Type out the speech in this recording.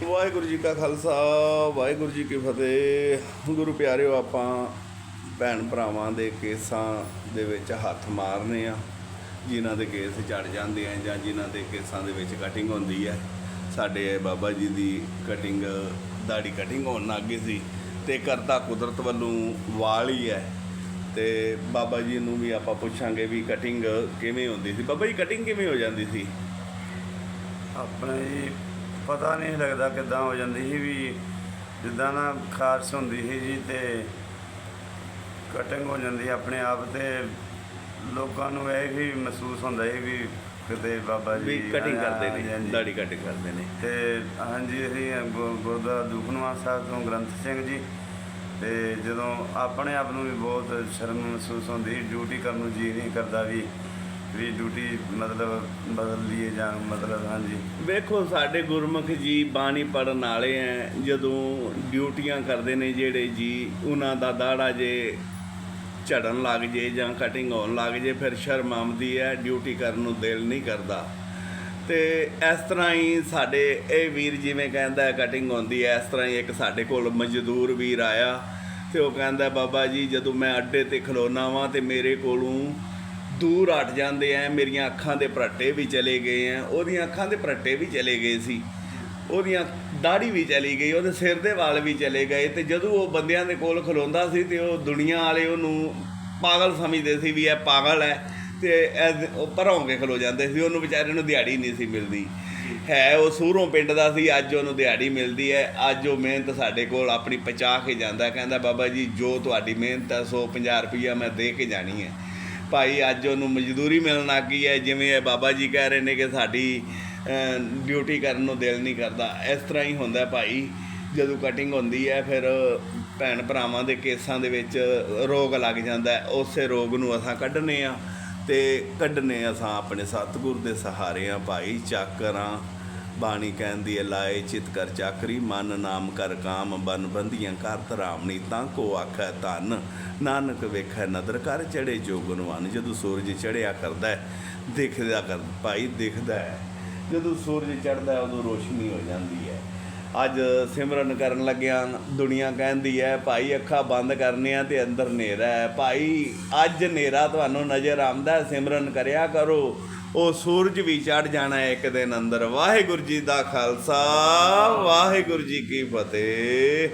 ਵਾਹਿਗੁਰੂ ਜੀ ਕਾ ਖਾਲਸਾ, ਵਾਹਿਗੁਰੂ ਜੀ ਕੀ ਫਤਿਹ। ਗੁਰੂ ਪਿਆਰਿਓ, ਆਪਾਂ ਭੈਣ ਭਰਾਵਾਂ ਦੇ ਕੇਸਾਂ ਦੇ ਵਿੱਚ ਹੱਥ ਮਾਰਨੇ ਆ। ਜਿਨ੍ਹਾਂ ਦੇ ਕੇਸ ਚੜ ਜਾਂਦੇ ਆ ਜਾਂ ਜਿਨ੍ਹਾਂ ਦੇ ਕੇਸਾਂ ਦੇ ਵਿੱਚ ਕਟਿੰਗ ਹੁੰਦੀ ਹੈ ਸਾਡੇ ਬਾਬਾ ਜੀ ਦੀ ਕਟਿੰਗ ਦਾੜੀ ਕਟਿੰਗ ਹੋਣ ਲੱਗ ਗਈ ਸੀ ਤੇ ਕਰਤਾ ਕੁਦਰਤ ਵੱਲੋਂ ਵਾਲ ਹੀ ਹੈ ਤੇ ਬਾਬਾ ਜੀ ਨੂੰ ਵੀ ਆਪਾਂ ਪੁੱਛਾਂਗੇ ਵੀ ਕਟਿੰਗ ਕਿਵੇਂ ਹੁੰਦੀ ਸੀ? ਬਾਬਾ ਜੀ ਕਟਿੰਗ ਕਿਵੇਂ ਹੋ ਜਾਂਦੀ ਸੀ? ਆਪਣੇ ਪਤਾ ਨਹੀਂ ਲੱਗਦਾ ਕਿੱਦਾਂ ਹੋ ਜਾਂਦੀ ਸੀ ਵੀ ਜਿੱਦਾਂ ਨਾ ਖਾਰਸ਼ ਹੁੰਦੀ ਸੀ ਜੀ ਤੇ ਕਟਿੰਗ ਹੋ ਜਾਂਦੀ ਆਪਣੇ ਆਪ ਤੇ ਲੋਕਾਂ ਨੂੰ ਇਹ ਵੀ ਮਹਿਸੂਸ ਹੁੰਦਾ ਸੀ ਵੀ ਕਿਤੇ ਬਾਬਾ ਜੀ ਵੀ ਕਟਿੰਗ ਕਰਦੇ ਨੇ। ਦਾੜੀ ਕਟਿੰਗ ਕਰਦੇ ਨੇ ਤੇ ਹਾਂਜੀ ਅਸੀਂ ਗੁਰਦੁਆਰਾ ਦੂਖਨਵਾ ਸਾਹਿਬ ਤੋਂ ਗ੍ਰੰਥ ਸਿੰਘ ਜੀ ਤੇ ਜਦੋਂ ਆਪਣੇ ਆਪ ਨੂੰ ਵੀ ਬਹੁਤ ਸ਼ਰਮ ਮਹਿਸੂਸ ਹੁੰਦੀ ਡਿਊਟੀ ਕਰਨ ਨੂੰ ਜੀ ਨਹੀਂ ਕਰਦਾ ਵੀ ਵੀ ਡਿਊਟੀ ਮਤਲਬ ਬਦਲ ਲਈਏ ਜਾਂ ਮਤਲਬ, ਹਾਂਜੀ। ਵੇਖੋ, ਸਾਡੇ ਗੁਰਮੁਖ ਜੀ ਬਾਣੀ ਪੜਨ ਵਾਲੇ ਐ, ਜਦੋਂ ਡਿਊਟੀਆਂ ਕਰਦੇ ਨੇ ਜਿਹੜੇ ਜੀ, ਉਹਨਾਂ ਦਾ ਦਾੜਾ ਜੇ ਝੜਨ ਲੱਗ ਜੇ ਜਾਂ ਕਟਿੰਗ ਹੋਣ ਲੱਗ ਜੇ, ਫਿਰ ਸ਼ਰਮ ਆਉਂਦੀ ਹੈ ਡਿਊਟੀ ਕਰਨ ਨੂੰ ਦਿਲ ਨਹੀਂ ਕਰਦਾ। ਤੇ ਇਸ ਤਰ੍ਹਾਂ ਹੀ ਸਾਡੇ, ਇਹ ਵੀਰ ਜਿਵੇਂ ਕਹਿੰਦਾ ਕਟਿੰਗ ਹੁੰਦੀ ਹੈ ਇਸ ਤਰ੍ਹਾਂ ਹੀ ਇੱਕ ਸਾਡੇ ਕੋਲ ਮਜ਼ਦੂਰ ਵੀਰ ਆਇਆ ਤੇ ਉਹ ਕਹਿੰਦਾ, ਬਾਬਾ ਜੀ, ਜਦੋਂ ਮੈਂ ਅੱਡੇ ਤੇ ਖਲੋਣਾ ਵਾਂ ਤੇ ਮੇਰੇ ਕੋਲੋਂ ਦੂਰ ਹਟ ਜਾਂਦੇ ਆ ਮੇਰੀਆਂ ਅੱਖਾਂ ਦੇ ਪਰੱਟੇ ਵੀ ਚਲੇ ਗਏ ਆ ਉਹਦੀਆਂ ਅੱਖਾਂ ਦੇ ਪਰੱਟੇ ਵੀ ਚਲੇ ਗਏ ਸੀ। ਉਹਦੀਆਂ ਦਾੜੀ ਵੀ ਚਲੀ ਗਈ, ਉਹਦੇ ਸਿਰ ਦੇ ਵਾਲ ਵੀ ਚਲੇ ਗਏ ਤੇ ਜਦੋਂ ਉਹ ਬੰਦਿਆਂ ਦੇ ਕੋਲ ਖਲੋਂਦਾ ਸੀ ਤੇ ਉਹ ਦੁਨੀਆ ਵਾਲੇ ਉਹਨੂੰ ਪਾਗਲ ਸਮਝਦੇ ਸੀ ਵੀ ਇਹ ਪਾਗਲ ਹੈ ਤੇ ਇਹ ਉਹ ਪਰੋਂ ਕੇ ਖਲੋ ਜਾਂਦੇ ਸੀ, ਉਹਨੂੰ ਵਿਚਾਰੇ ਨੂੰ ਦਿਹਾੜੀ ਨਹੀਂ ਸੀ ਮਿਲਦੀ। ਹੈ, ਉਹ ਸੂਰੋਂ ਪਿੰਡ ਦਾ ਸੀ, ਅੱਜ ਉਹਨੂੰ ਦਿਹਾੜੀ ਮਿਲਦੀ ਹੈ ਅੱਜ ਉਹ ਮਿਹਨਤ ਸਾਡੇ ਕੋਲ ਆਪਣੀ ਪਚਾ ਕੇ ਜਾਂਦਾ, ਕਹਿੰਦਾ ਬਾਬਾ ਜੀ ਜੋ ਤੁਹਾਡੀ ਮਿਹਨਤ ਹੈ 150 ਰੁਪਈਆ ਮੈਂ ਦੇ ਕੇ ਜਾਣੀ ਹੈ ਭਾਈ, ਅੱਜ ਉਹਨੂੰ ਮਜ਼ਦੂਰੀ ਮਿਲਣ ਲੱਗ ਗਈ ਹੈ। ਜਿਵੇਂ ਇਹ ਬਾਬਾ ਜੀ ਕਹਿ ਰਹੇ ਨੇ ਕਿ ਸਾਡੀ ਡਿਊਟੀ ਕਰਨ ਨੂੰ ਦਿਲ ਨਹੀਂ ਕਰਦਾ। ਇਸ ਤਰ੍ਹਾਂ ਹੀ ਹੁੰਦਾ ਭਾਈ। ਜਦੋਂ ਕਟਿੰਗ ਹੁੰਦੀ ਹੈ, ਫਿਰ ਭੈਣ ਭਰਾਵਾਂ ਦੇ ਕੇਸਾਂ ਦੇ ਵਿੱਚ ਰੋਗ ਲੱਗ ਜਾਂਦਾ ਉਸੇ ਰੋਗ ਨੂੰ ਅਸਾਂ ਕੱਢਨੇ ਆ ਤੇ ਕੱਢਨੇ ਅਸਾਂ ਆਪਣੇ ਸਤਿਗੁਰ ਦੇ ਸਹਾਰੇ ਆ ਭਾਈ। ਚਾਕਰਾਂ ਬਾਣੀ ਕਹਿੰਦੀ ਹੈ, ਲਾਏ ਚਿਤ ਕਰ ਚਾਕਰੀ, ਮਨ ਨਾਮ ਕਰ ਕਾਮ, ਬਨ ਬੰਦੀਆਂ ਕਰ ਧਰਾਮਣੀ ਤਾਂ ਕੋ ਆਖੈ ਧਨ। ਨਾਨਕ ਵੇਖੈ ਨਦਰ ਕਰ, ਚੜੇ ਜੋਗਨਵਾਨ ਜਦੋਂ ਸੂਰਜ ਚੜਿਆ ਕਰਦਾ ਹੈ, ਦਿਖਦਾ ਕਰ, ਭਾਈ ਦਿਖਦਾ ਹੈ। ਜਦੋਂ ਸੂਰਜ ਚੜਦਾ ਹੈ, ਉਦੋਂ ਰੋਸ਼ਨੀ ਹੋ ਜਾਂਦੀ ਹੈ। ਅੱਜ ਸਿਮਰਨ ਕਰਨ ਲੱਗਿਆ, ਦੁਨੀਆ ਕਹਿੰਦੀ ਹੈ, ਭਾਈ ਅੱਖਾਂ ਬੰਦ ਕਰਨੀਆਂ ਤੇ ਅੰਦਰ ਹਨੇਰਾ ਹੈ। ਭਾਈ, ਅੱਜ ਹਨੇਰਾ ਤੁਹਾਨੂੰ ਨਜ਼ਰ ਆਉਂਦਾ ਸਿਮਰਨ ਕਰਿਆ ਕਰੋ। ਉਹ ਸੂਰਜ ਵੀ ਚੜ ਜਾਣਾ ਹੈ ਇੱਕ ਦਿਨ ਅੰਦਰ। ਵਾਹਿਗੁਰੂ ਜੀ ਦਾ ਖਾਲਸਾ, ਵਾਹਿਗੁਰੂ ਜੀ ਕੀ ਫਤਿਹ।